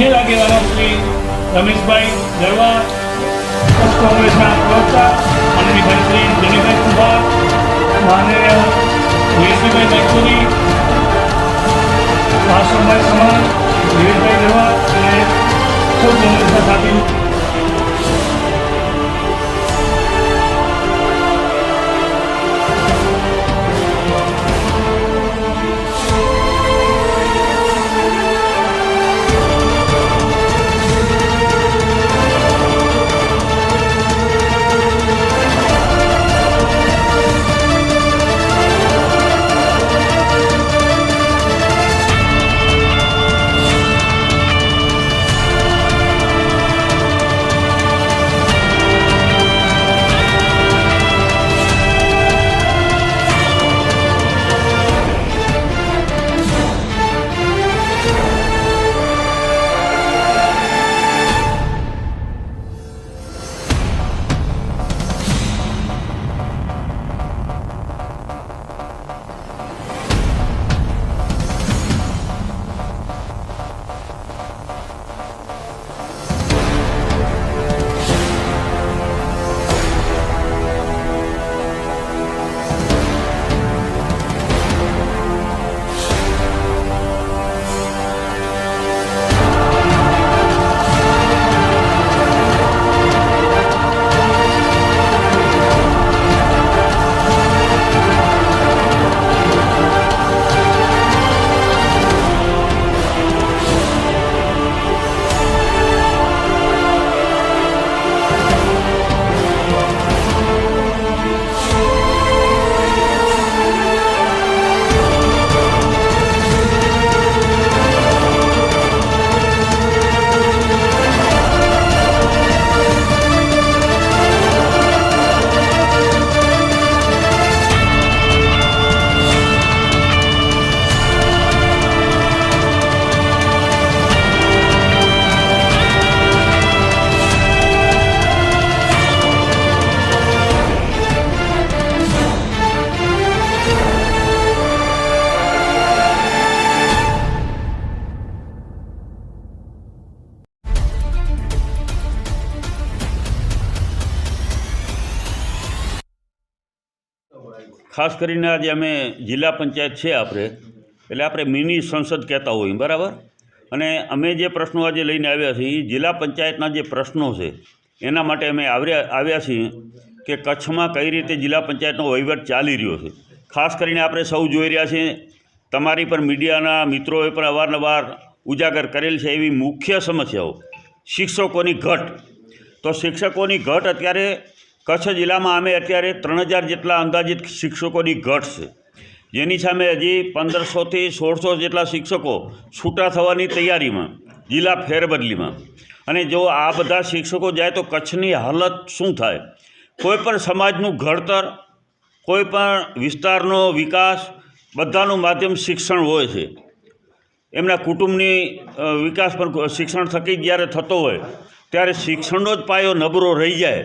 Senior આગેવાનો શ્રી રમેશભાઈ ગરવા કોંગ્રેસના પ્રવક્તા માનનીભાઈ શ્રી દિલીપભાઈ કુમાર માનનીય વીરસિંહભાઈ મેચુરી વાસણભાઈ સમાન વિવેકભાઈ ગરવા અને સૌ કોંગ્રેસના સાથી ખાસ કરીને આજે અમે જિલ્લા પંચાયત છે આપણે, એટલે આપણે મિની સંસદ કહેતા હોઈએ, બરાબર? અને અમે જે પ્રશ્નો આજે લઈને આવ્યા છીએ, એ જિલ્લા પંચાયતના જે પ્રશ્નો છે, એના માટે અમે આવ્યા આવ્યા છીએ કે કચ્છમાં કઈ રીતે જિલ્લા પંચાયતનો વહીવટ ચાલી રહ્યો છે. ખાસ કરીને આપણે સૌ જોઈ રહ્યા છીએ, તમારી પર મીડિયાના મિત્રોએ પણ અવારનવાર ઉજાગર કરેલ છે એવી મુખ્ય સમસ્યાઓ. શિક્ષકોની ઘટ. તો શિક્ષકોની ઘટ અત્યારે કચ્છ જિલ્લામાં અમે અત્યારે ત્રણ હજાર જેટલા અંદાજિત શિક્ષકોની ઘટ છે. જેની સામે હજી પંદરસોથી સોળસો જેટલા શિક્ષકો છૂટા થવાની તૈયારીમાં, જિલ્લા ફેરબદલીમાં. અને જો આ બધા શિક્ષકો જાય તો કચ્છની હાલત શું થાય? કોઈ પણ સમાજનું ઘડતર કોઈ પણ વિસ્તારનો વિકાસ, બધાનું માધ્યમ શિક્ષણ હોય છે. એમના કુટુંબની વિકાસ પણ શિક્ષણ થકી જ્યારે થતો હોય, ત્યારે શિક્ષણનો જ પાયો નબળો રહી જાય.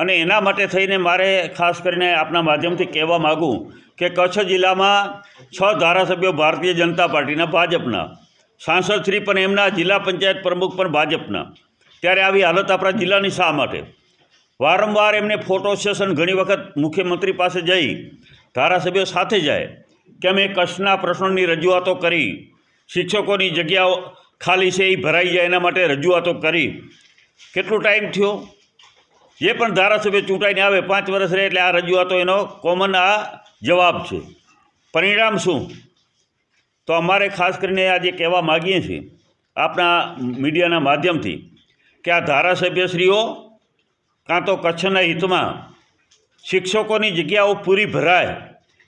અને એના માટે થઈને મારે ખાસ કરીને આપના માધ્યમથી કહેવા માગું કે કચ્છ જિલ્લામાં છ ધારાસભ્યો ભારતીય જનતા પાર્ટીના ભાજપના, સાંસદ શ્રી પણ એમના જિલ્લા પંચાયત પ્રમુખ પણ ભાજપના. ત્યારે આવી હાલત આપણા જિલ્લાની શા માટે? વારંવાર એમને ફોટો સેશન ઘણી વખત મુખ્યમંત્રી પાસે જઈ ધારાસભ્યો સાથે જાય કે અમે કચ્છના પ્રશ્નોની રજૂઆતો કરી, શિક્ષકોની જગ્યાઓ ખાલી છે એ ભરાઈ જાય એના માટે રજૂઆતો કરી. કેટલો ટાઈમ થયો? જે પણ ધારાસભ્ય ચૂંટાઈને આવે, પાંચ વર્ષ રહે એટલે આ રજૂઆતો એનો કોમન આ જવાબ છે. પરિણામ શું? તો અમારે ખાસ કરીને આજે કહેવા માગીએ છીએ આપણા મીડિયાના માધ્યમથી કે આ ધારાસભ્યશ્રીઓ કાં તો કચ્છના હિતમાં શિક્ષકોની જગ્યાઓ પૂરી ભરાય,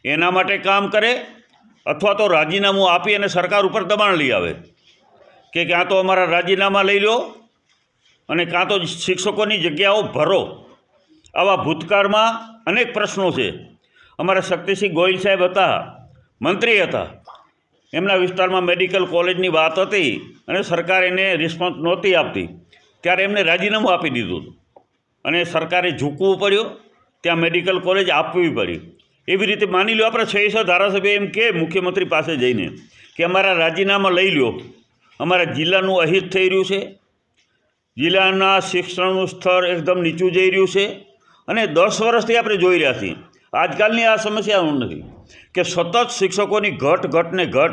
એના માટે કામ કરે અથવા તો રાજીનામું આપી અને સરકાર ઉપર દબાણ લઈ આવે. કે ક્યાં તો અમારા રાજીનામા લઈ લો અને કાં તો શિક્ષકોની જગ્યાઓ ભરો. આવા ભૂતકાળમાં અનેક પ્રશ્નો છે. અમારા શક્તિસિંહ ગોયલ સાહેબ હતા, મંત્રી હતા. એમના વિસ્તારમાં મેડિકલ કોલેજની વાત હતી અને સરકાર એને રિસ્પોન્સ નહોતી આપતી. ત્યારે એમને રાજીનામું આપી દીધું. હતું અને સરકારે ઝૂકવું પડ્યું, ત્યાં મેડિકલ કોલેજ આપવી પડી એવી રીતે માની લો આપણે છ ધારાસભ્ય એમ કે મુખ્યમંત્રી પાસે જઈને કે અમારા રાજીનામા લઈ લો અમારા જિલ્લાનું અહિત થઈ રહ્યું છે. જિલ્લાના શિક્ષણનું સ્તર એકદમ નીચું જઈ રહ્યું છે અને દસ વર્ષથી આપણે જોઈ રહ્યા છીએ. આજકાલની આ સમસ્યા નથી કે સતત શિક્ષકોની ઘટ ઘટને ઘટ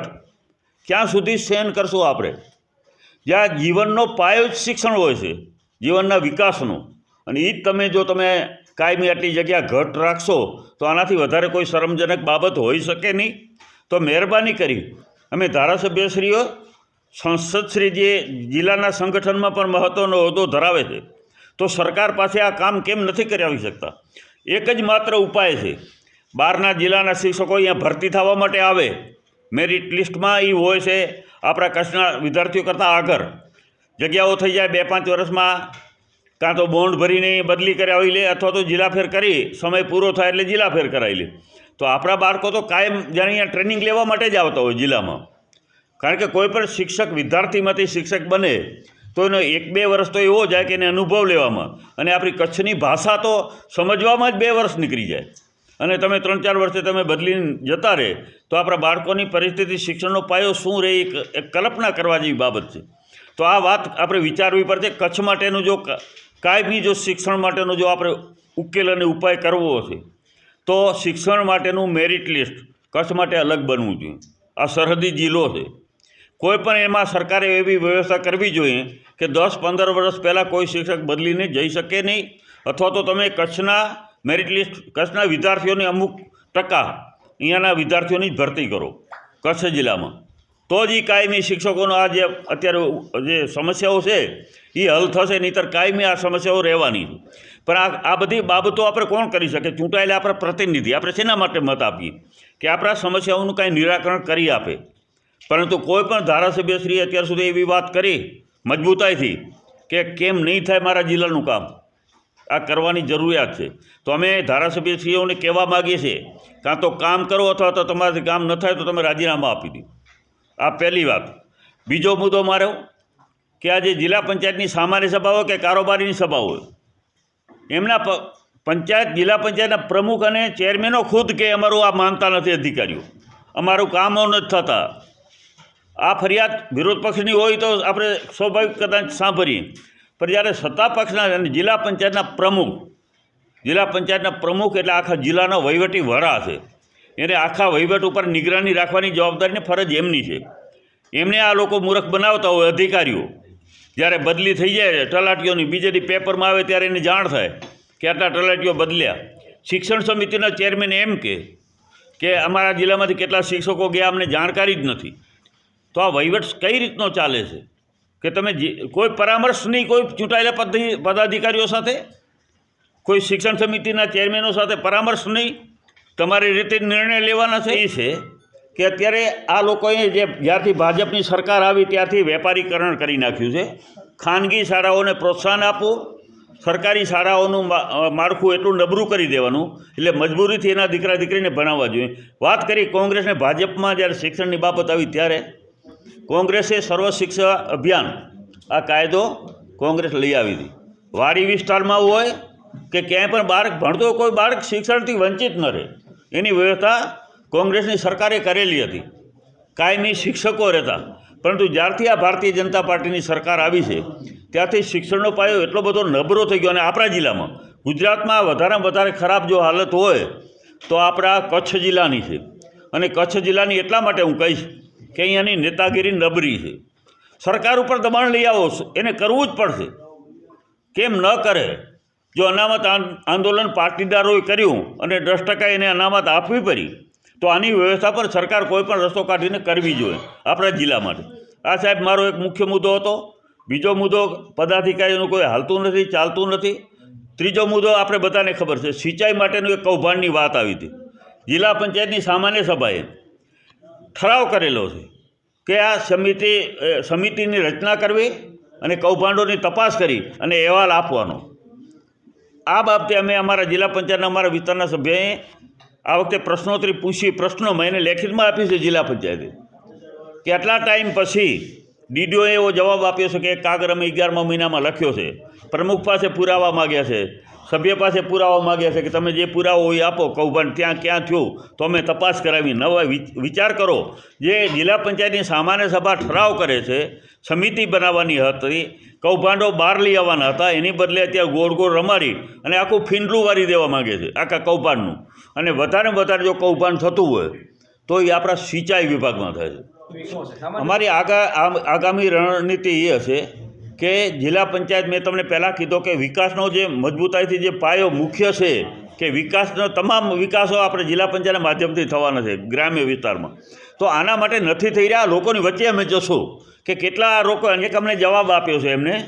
ક્યાં સુધી સહન કરશું આપણે? જ્યાં જીવનનો પાયો જ શિક્ષણ હોય છે, જીવનના વિકાસનો. અને એ જ તમે જો તમે કાયમી આટલી જગ્યા ઘટ રાખશો, તો આનાથી વધારે કોઈ શરમજનક બાબત હોઈ શકે નહીં. તો મહેરબાની કરી. અમે ધારાસભ્યશ્રીઓ સંસદશ્રી જે જિલ્લાના સંગઠનમાં પણ મહત્ત્વનો હોદ્દો ધરાવે છે, તો સરકાર પાસે આ કામ કેમ નથી કરાવી શકતા? એક જ માત્ર ઉપાય છે. બહારના જિલ્લાના શિક્ષકો અહીંયા ભરતી થવા માટે આવે. મેરિટ લિસ્ટમાં એ હોય છે, આપણા કચ્છના વિદ્યાર્થીઓ કરતાં આગળ. જગ્યાઓ થઈ જાય બે પાંચ વર્ષમાં, કાં તો બોન્ડ ભરીને બદલી કરાવી લે અથવા તો જિલ્લાફેર કરી, સમય પૂરો થાય એટલે જિલ્લાફેર કરાવી લે. તો આપણા બાળકો તો કાયમ જાણે અહીંયા ટ્રેનિંગ લેવા માટે જ આવતા હોય જિલ્લામાં. કારણ કે કોઈ પણ શિક્ષક વિદ્યાર્થીમાંથી શિક્ષક બને, તો એનો એક બે વર્ષ તો એવો જાય કે એને અનુભવ લેવામાં. અને આપણી કચ્છની ભાષા તો સમજવામાં જ બે વર્ષ નીકળી જાય. અને તમે ત્રણ ચાર વર્ષે તમે બદલીને જતા રહે, તો આપણા બાળકોની પરિસ્થિતિ, શિક્ષણનો પાયો શું રહે, એ કલ્પના કરવા જેવી બાબત છે. તો આ વાત આપણે વિચારવી પડશે, કચ્છ માટેનું જો કાયમી જો શિક્ષણ માટેનો જો આપણે ઉકેલ અને ઉપાય કરવો હશે તો શિક્ષણ માટેનું મેરિટ લિસ્ટ કચ્છ માટે અલગ બનવું જોઈએ. આ સરહદી જિલ્લો છે. કોઈ પણ એમાં સરકારે એવી વ્યવસ્થા કરવી જોઈએ કે દસ પંદર વર્ષ પહેલાં કોઈ શિક્ષક બદલીને જઈ શકે નહીં, અથવા તો તમે કચ્છના મેરિટ લિસ્ટ કચ્છના વિદ્યાર્થીઓની અમુક ટકા અહીંયાના વિદ્યાર્થીઓની જ ભરતી કરો કચ્છ જિલ્લામાં. તો જ એ કાયમી શિક્ષકોનો આ જે અત્યારે જે સમસ્યાઓ છે એ હલ થશે, નહીંતર કાયમી આ સમસ્યાઓ રહેવાની. પણ આ આ બધી બાબતો આપણે કોણ કરી શકે? ચૂંટાયેલા આપણા પ્રતિનિધિ, આપણે શેના માટે મત આપીએ? કે આપણા સમસ્યાઓનું કાંઈ નિરાકરણ કરી આપે? પરંતુ કોઈ પણ ધારાસભ્યશ્રીએ અત્યાર સુધી એવી વાત કરી મજબૂતાઈથી કે કેમ નહીં થાય મારા જિલ્લાનું કામ? આ કરવાની જરૂરિયાત છે. તો અમે ધારાસભ્યશ્રીઓને કહેવા માગીએ છીએ, કાં તો કામ કરો અથવા તો તમારાથી કામ ન થાય તો તમે રાજીનામા આપી દો. આ પહેલી વાત. બીજો મુદ્દો મારો કે આ જે જિલ્લા પંચાયતની સામાન્ય સભા હોય કે કારોબારીની સભા હોય? એમના પંચાયત, જિલ્લા પંચાયતના પ્રમુખ અને ચેરમેનો ખુદ કે અમારું આ માનતા નથી અધિકારીઓ. અમારું કામો નથી થતા. આ ફરિયાદ વિરોધ પક્ષની હોય તો આપણે સ્વાભાવિક કદાચ સાંભળીએ. પણ જ્યારે સત્તા પક્ષના અને જિલ્લા પંચાયતના પ્રમુખ, જિલ્લા પંચાયતના પ્રમુખ એટલે આખા જિલ્લાનો વહીવટી વડા છે. એને આખા વહીવટ ઉપર નિગરાની રાખવાની જવાબદારીને ફરજ એમની છે. એમને આ લોકો મૂર્ખ બનાવતા હોય અધિકારીઓ. જ્યારે બદલી થઈ જાય, તલાટીઓની બીજેથી પેપરમાં આવે ત્યારે એને જાણ થાય કે આટલા તલાટીઓ બદલ્યા. શિક્ષણ સમિતિના ચેરમેન એમ કે અમારા જિલ્લામાંથી કેટલા શિક્ષકો ગયા અમને જાણકારી જ નથી. તો આ વહીવટ કઈ રીતનો ચાલે છે? કે તમે કોઈ પરામર્શ નહીં કોઈ ચૂંટાયેલા પદ પદાધિકારીઓ સાથે? કોઈ શિક્ષણ સમિતિના ચેરમેનો સાથે પરામર્શ નહીં? તમારી રીતે નિર્ણય લેવાના છે? એ છે કે અત્યારે આ લોકોએ જે જ્યારથી ભાજપની સરકાર આવી ત્યારથી વેપારીકરણ કરી નાખ્યું છે. ખાનગી શાળાઓને પ્રોત્સાહન આપવું સરકારી શાળાઓનું માળખું એટલું નબળું કરી દેવાનું. એટલે મજબૂરીથી એના દીકરા દીકરીને ભણાવવા જોઈએ. વાત કરી કોંગ્રેસને ભાજપમાં જ્યારે શિક્ષણની બાબત આવી ત્યારે કોંગ્રેસે સર્વ શિક્ષા અભિયાન, આ કાયદો કોંગ્રેસ લઈ આવી હતી. વાડી વિસ્તારમાં હોય કે ક્યાંય પણ બાળક ભણતો કોઈ બાળક શિક્ષણથી વંચિત ન રહે. એની વ્યવસ્થા કોંગ્રેસની સરકારે કરેલી હતી. કાયમી શિક્ષકો રહેતા. પરંતુ જ્યારથી આ ભારતીય જનતા પાર્ટીની સરકાર આવી છે, ત્યારથી શિક્ષણનો પાયો એટલો બધો નબળો થઈ ગયો અને આપણા જિલ્લામાં. ગુજરાતમાં વધારેમાં વધારે ખરાબ જો હાલત હોય, તો આપણા કચ્છ જિલ્લાની છે. અને કચ્છ જિલ્લાની એટલા માટે હું કહીશ કે અહીંયાની નેતાગીરી નબરી છે. સરકાર ઉપર દબાણ લઈ આવો એને કરવું જ પડશે. કેમ ન કરે? જો અનામત આંદોલન પાટીદારોએ કર્યું અને દસ ટકા એને અનામત આપવી પડી, તો આની વ્યવસ્થા પર સરકાર કોઈ પણ રસ્તો કાઢીને કરવી જોઈએ, આપણા જિલ્લા માટે. આ સાહેબ મારો એક મુખ્ય મુદ્દો હતો. બીજો મુદ્દો, પદાધિકારીનું કોઈ હાલતું નથી, ચાલતું નથી. ત્રીજો મુદ્દો આપણે બધાને ખબર છે, સિંચાઈ માટેનું એક કૌભાંડની વાત આવી હતી. જિલ્લા પંચાયતની સામાન્ય સભાએ ઠરાવ કરેલો છે કે આ સમિતિ સમિતિની રચના કરવી અને કૌભાંડોની તપાસ કરી અને અહેવાલ આપવાનો. આ બાબતે અમે અમારા જિલ્લા પંચાયતના અમારા વિસ્તારના સભ્યએ આ વખતે પ્રશ્નોત્તરી પૂછી પ્રશ્નોમાં એને લેખિતમાં આપી છે જિલ્લા પંચાયતે. કે આટલા ટાઈમ પછી ડીડીઓએ એવો જવાબ આપ્યો છે કે કાગર અમે અગિયારમા મહિનામાં લખ્યો છે. પ્રમુખ પાસે પુરાવા માગ્યા છે. સભ્ય પાસે પુરાવા માગ્યા છે કે તમે જે પુરાવો એ આપો કૌભાંડ ત્યાં ક્યાં થયું? તો અમે તપાસ કરાવી નવા વિચાર કરો. જે જિલ્લા પંચાયતની સામાન્ય સભા ઠરાવ કરે છે સમિતિ બનાવવાની હતી કૌભાંડો બહાર લઈ આવવાના હતા એની બદલે અત્યારે ગોળ ગોળ રમાડી અને આખું ફીંડલું વારી દેવા માગે છે આખા કૌભાંડનું. અને વધારે વધારે જો કૌભાંડ થતું હોય તો એ આપણા સિંચાઈ વિભાગમાં થાય છે. અમારી આગા આગામી રણનીતિ એ હશે કે જિલ્લા પંચાયત મેં તમને પહેલાં કીધો કે વિકાસનો જે મજબૂતાઈથી જે પાયો મુખ્ય છે કે વિકાસનો તમામ વિકાસો આપણે જિલ્લા પંચાયતના માધ્યમથી થવાના છે ગ્રામ્ય વિસ્તારમાં. તો આના માટે નથી થઈ રહ્યા. લોકોની વચ્ચે અમે જશું કે કેટલા લોકો એક અમને જવાબ આપ્યો છે એમને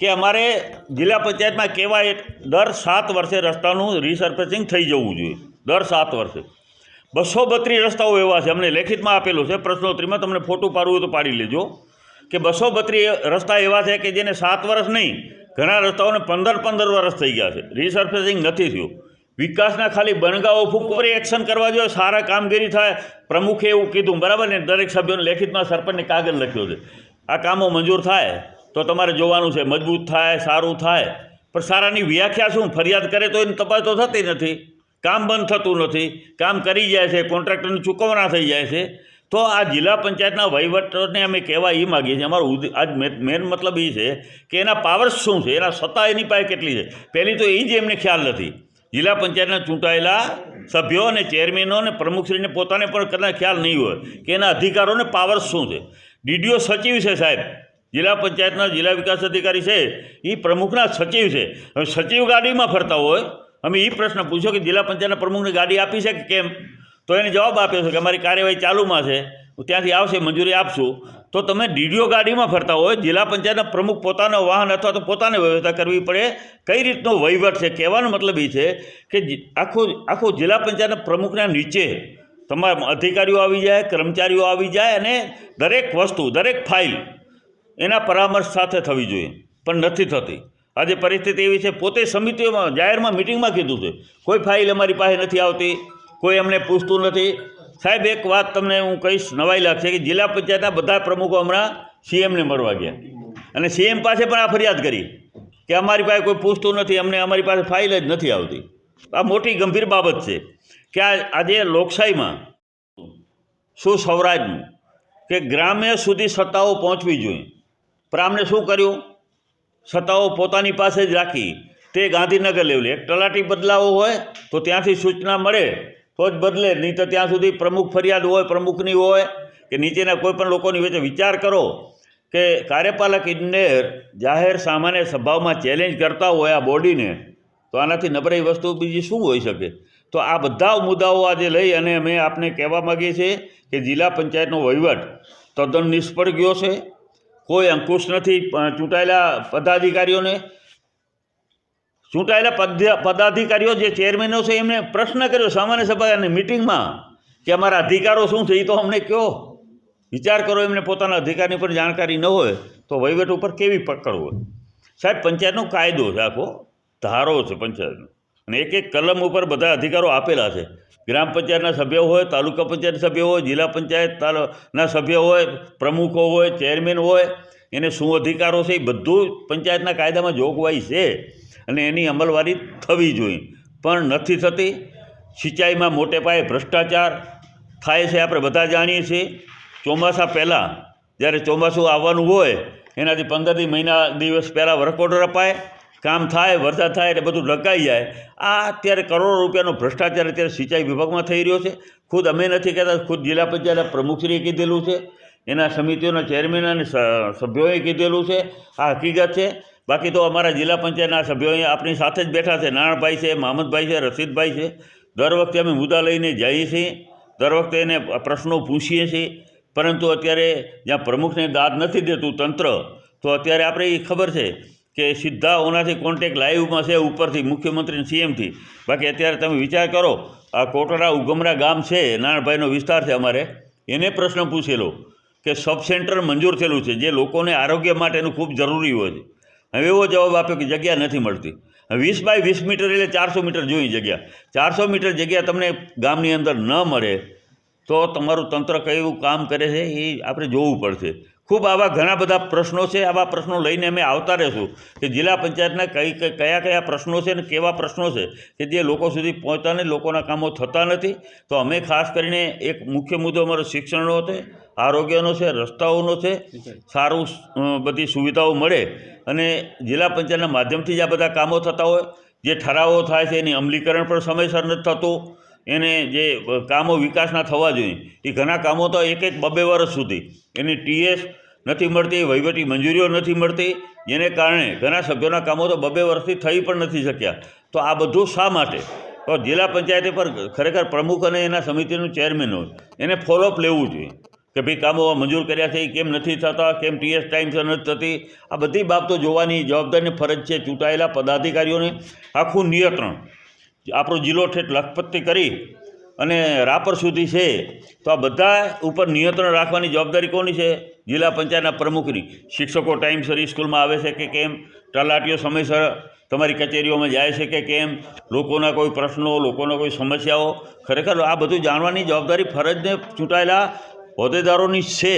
કે અમારે જિલ્લા પંચાયતમાં કેવાય દર સાત વર્ષે રસ્તાનું રિસર્ફેસિંગ થઈ જવું જોઈએ. દર સાત વર્ષે. બસો બત્રીસ રસ્તાઓ એવા છે. અમને લેખિતમાં આપેલું છે. પ્રશ્નોત્તરીમાં તમને ફોટો પાડવું તો પાડી લેજો. કે બસો બત્રી રસ્તા એવા છે કે જેને સાત વર્ષ નહીં, ઘણા રસ્તાઓને પંદર પંદર વર્ષ થઈ ગયા છે. રિસર્ફેસિંગ નથી થયું. વિકાસના ખાલી બનગાઓ ફૂંક પર એક્શન કરવા જોઈએ, સારા કામગીરી થાય. પ્રમુખે એવું કીધું, બરાબર ને? દરેક સભ્યોને લેખિતમાં સરપંચને કાગળ લખ્યો છે. આ કામો મંજૂર થાય તો તમારે જોવાનું છે, મજબૂત થાય, સારું થાય. પણ સારાની વ્યાખ્યા શું? ફરિયાદ કરે તો એની તપાસ તો થતી નથી. કામ બંધ થતું નથી. કામ કરી જાય છે, કોન્ટ્રાક્ટરને ચૂકવણા થઈ જાય છે. તો આ જિલ્લા પંચાયતના વહીવટને અમે કહેવા એ માગીએ છીએ, અમારો આજ મેન મતલબ એ છે કે એના પાવર્સ શું છે? એના સત્તા એની પાસે કેટલી છે? પહેલી તો એ જ એમને ખ્યાલ નથી. જિલ્લા પંચાયતના ચૂંટાયેલા સભ્યો અને ચેરમેનો અને પ્રમુખશ્રીને પોતાને પણ કદાચ ખ્યાલ નહીં હોય કે એના અધિકારોને પાવર્સ શું છે. ડીડીઓ સચિવ છે સાહેબ. જિલ્લા પંચાયતના જિલ્લા વિકાસ અધિકારી છે. એ પ્રમુખના સચિવ છે. હવે સચિવ ગાડીમાં ફરતા હોય, અમે એ પ્રશ્ન પૂછ્યો કે જિલ્લા પંચાયતના પ્રમુખને ગાડી આપી છે કે કેમ? તો એને જવાબ આપ્યો છે કે અમારી કાર્યવાહી ચાલુમાં છે, હું ત્યાંથી આવશે, મંજૂરી આપશું. તો તમે ડીડીઓ ગાડીમાં ફરતા હોય, જિલ્લા પંચાયતના પ્રમુખ પોતાનો વાહન અથવા તો પોતાને વ્યવસ્થા કરવી પડે. કઈ રીતનો વહીવટ છે? કહેવાનો મતલબ એ છે કે આખું આખું જિલ્લા પંચાયતના પ્રમુખના નીચે તમામ અધિકારીઓ આવી જાય, કર્મચારીઓ આવી જાય અને દરેક વસ્તુ, દરેક ફાઇલ એના પરામર્શ સાથે થવી જોઈએ, પણ નથી થતી. આજે પરિસ્થિતિ એવી છે, પોતે સમિતિઓમાં, જાહેરમાં મિટિંગમાં કીધું છે, કોઈ ફાઇલ અમારી પાસે નથી આવતી. કોઈ અમને પૂછતું નથી. સાહેબ, એક વાત તમને હું કહીશ નવાઈ લાગશે કે જિલ્લા પંચાયતના બધા પ્રમુખો હમણાં સીએમને મળવા ગયા. અને સીએમ પાસે પણ આ ફરિયાદ કરી કે અમારી પાસે કોઈ પૂછતું નથી, અમને અમારી પાસે ફાઇલ જ નથી આવતી. આ મોટી ગંભીર બાબત છે કે આ આજે લોકશાહીમાં શું સૌરાજનું કે ગ્રામ્ય સુધી સત્તાઓ પહોંચવી જોઈએ. પણ આમને શું કર્યું? સત્તાઓ પોતાની પાસે જ રાખી. તે ગાંધીનગર લેવલે. એક તલાટી બદલાવો હોય તો ત્યાંથી સૂચના મળે તો જ બદલે, નહીં તો ત્યાં સુધી પ્રમુખ ફરિયાદ હોય, પ્રમુખની હોય, કે નીચેના કોઈ પણ લોકોની વચ્ચે વિચાર કરો કે કાર્યપાલક ઇજનેર જાહેર સામાન્ય સભાઓમાં ચેલેન્જ કરતા હોય આ બોડીને, તો આનાથી નબળી વસ્તુ બીજી શું હોઈ શકે? તો આ બધા મુદ્દાઓ આજે લઈ અને અમે આપને કહેવા માગીએ છીએ કે જિલ્લા પંચાયતનો વહીવટ તદ્દન નિષ્ફળ ગયો છે. કોઈ અંકુશ નથી ચૂંટાયેલા પદાધિકારીઓને ચૂંટાયેલા પદાધિકારીઓ જે ચેરમેનો છે એમને પ્રશ્ન કર્યો સામાન્ય સભાની મિટિંગમાં કે અમારા અધિકારો શું છે એ તો અમને કહો. વિચાર કરો, એમને પોતાના અધિકારની પણ જાણકારી ન હોય, તો વહીવટ ઉપર કેવી પકડ હોય? સાહેબ, પંચાયતનો કાયદો છે આખો, ધારો છે પંચાયતનો. અને એક એક કલમ ઉપર બધા અધિકારો આપેલા છે. ગ્રામ પંચાયતના સભ્યો હોય, તાલુકા પંચાયત સભ્યો હોય, જિલ્લા પંચાયત ના સભ્યો હોય, પ્રમુખો હોય ચેરમેન હોય, એને શું અધિકારો છે, એ બધું પંચાયતના કાયદામાં જોગવાઈ છે. અને એની અમલવારી થવી જોઈએ. પણ નથી થતી. સિંચાઈમાં મોટે પાયે ભ્રષ્ટાચાર થાય છે, આપણે બધા જાણીએ છીએ. ચોમાસા પહેલાં, જ્યારે ચોમાસું આવવાનું હોય, એનાથી પંદરથી મહિના દિવસ પહેલાં વર્ક ઓર્ડર અપાય કામ થાય, વરસાદ થાય, એટલે બધું ઢકાઈ જાય. આ અત્યારે કરોડો રૂપિયાનો ભ્રષ્ટાચાર અત્યારે સિંચાઈ વિભાગમાં થઈ રહ્યો છે. ખુદ અમે નથી કહેતા, ખુદ જિલ્લા પંચાયતના પ્રમુખશ્રીએ કીધેલું છે. એના સમિતિઓના ચેરમેન અને સભ્યોએ કીધેલું છે. આ હકીકત છે. બાકી તો અમારા જિલ્લા પંચાયતના સભ્યો અહીં આપણી સાથે જ બેઠા છે. નારણભાઈ છે મહમદભાઈ છે, રસીદભાઈ છે. દર વખતે અમે મુદ્દા લઈને જઈએ છીએ. દર વખતે એને પ્રશ્નો પૂછીએ છીએ. પરંતુ અત્યારે જ્યાં પ્રમુખને દાદ નથી દેતું તંત્ર, તો અત્યારે આપણે એ ખબર છે કે સીધા ઓનાથી કોન્ટેક લાઈવમાં છે, ઉપરથી મુખ્યમંત્રી સીએમથી બાકી અત્યારે તમે વિચાર કરો, આ કોટડા ઉગમરા ગામ છે, નાણભાઈનો વિસ્તાર છે અમારે. એને પ્રશ્ન પૂછેલો કે સબ સેન્ટર મંજૂર થયેલું છે, જે લોકોને આરોગ્ય માટેનું ખૂબ જરૂરી હોય છે. હવે એવો જવાબ આપ્યો કે જગ્યા નથી મળતી. વીસ બાય વીસ મીટર એટલે ચારસો મીટર જોઈ જગ્યા. ચારસો મીટર જગ્યા તમને ગામની અંદર ન મળે તો તમારું તંત્ર કયું કામ કરે છે એ આપણે જોવું પડશે. ખૂબ આવા ઘણા બધા પ્રશ્નો છે. આવા પ્રશ્નો લઈને અમે આવતા રહીશું કે જિલ્લા પંચાયતના કઈ કયા કયા પ્રશ્નો છે અને કેવા પ્રશ્નો છે કે જે લોકો સુધી પહોંચતા નથી, લોકોના કામો થતા નથી. તો અમે ખાસ કરીને એક મુખ્ય મુદ્દો અમારો શિક્ષણનો છે આરોગ્યનો છે રસ્તાઓનો છે સારું બધી સુવિધાઓ મળે અને જિલ્લા પંચાયતના માધ્યમથી જ આ બધા કામો થતા હોય જે ઠરાવો થાય છે એની અમલીકરણ પણ સમયસર નથી થતું એને જે કામો વિકાસના થવા જોઈએ એ ઘણા કામો તો એક એક બબે વર્ષ સુધી. એની ટીએસ નથી મળતી વહીવટી મંજૂરીઓ નથી મળતી જેને કારણે ઘણા સભ્યોના કામો તો બબે વર્ષથી થઈ પણ નથી શક્યા. તો આ બધું શા માટે? તો જિલ્લા પંચાયતે પર ખરેખર પ્રમુખ અને એના સમિતિનું ચેરમેન હોય એને ફોલોઅપ લેવું જોઈએ. કે ભાઈ કામો મંજૂર કર્યા છે એ કેમ નથી થતા, કેમ ટીએસ ટાઈમસર નથી થતી? આ બધી બાબતો જોવાની જવાબદારીની ફરજ છે ચૂંટાયેલા પદાધિકારીઓને. આખું નિયંત્રણ. આપણો જિલ્લો ઠેઠ લખપતથી કરી અને રાપર સુધી છે. તો આ બધા ઉપર નિયંત્રણ રાખવાની જવાબદારી કોની છે? જિલ્લા પંચાયતના પ્રમુખની. શિક્ષકો ટાઈમસર સ્કૂલમાં આવે છે કે કેમ? તલાટીઓ સમયસર તમારી કચેરીઓમાં જાય છે કે કેમ? લોકોના કોઈ પ્રશ્નો, લોકોના કોઈ સમસ્યાઓ. ખરેખર આ બધું જાણવાની જવાબદારી ફરજને ચૂંટાયેલા હોદ્દેદારોની છે,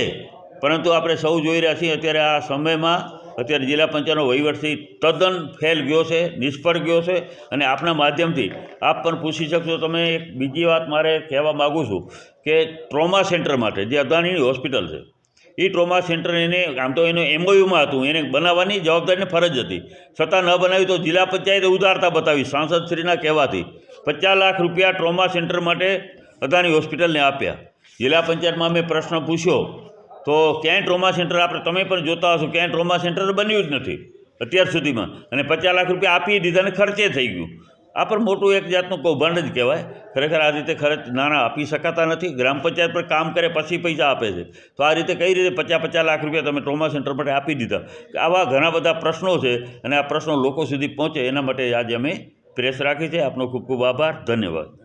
પરંતુ આપણે સૌ જોઈ રહ્યા છીએ અત્યારે આ સમયમાં અત્યારે જિલ્લા પંચાયતનો વહીવટથી તદ્દન ફેલ ગયો છે, નિષ્ફળ ગયો છે અને આપના માધ્યમથી આપ પણ પૂછી શકશો. તમે એક બીજી વાત મારે કહેવા માગું છું કે ટ્રોમા સેન્ટર માટે જે અદાણીની હોસ્પિટલ છે એ ટ્રોમા સેન્ટર એને આમ તો એનું એમઓયુમાં હતું, એને બનાવવાની જવાબદારીને ફરજ હતી. છતાં ન બનાવી તો જિલ્લા પંચાયતે ઉદારતા બતાવી, સાંસદશ્રીના કહેવાથી પચાસ લાખ રૂપિયા ટ્રોમા સેન્ટર માટે અદાણી હોસ્પિટલને આપ્યા. જિલ્લા પંચાયતમાં અમે પ્રશ્ન પૂછ્યો, તો ક્યાંય ટ્રોમા સેન્ટર આપણે, તમે પણ જોતા હશો, ક્યાંય ટ્રોમા સેન્ટર બન્યું જ નથી અત્યાર સુધીમાં. અને પચાસ લાખ રૂપિયા આપી દીધા અને ખર્ચે થઈ ગયું. આ પણ મોટું એક જાતનું કૌભાંડ જ કહેવાય. ખરેખર આ રીતે ખર્ચ નાણાં આપી શકાતા નથી. ગ્રામ પંચાયત પર કામ કરે, પછી પૈસા આપે છે. તો આ રીતે કઈ રીતે પચાસ પચાસ લાખ રૂપિયા તમે ટ્રોમા સેન્ટર માટે આપી દીધા? આવા ઘણા બધા પ્રશ્નો છે અને આ પ્રશ્નો લોકો સુધી પહોંચે એના માટે આજે અમે પ્રેસ રાખી છે. આપનો ખૂબ ખૂબ આભાર. ધન્યવાદ.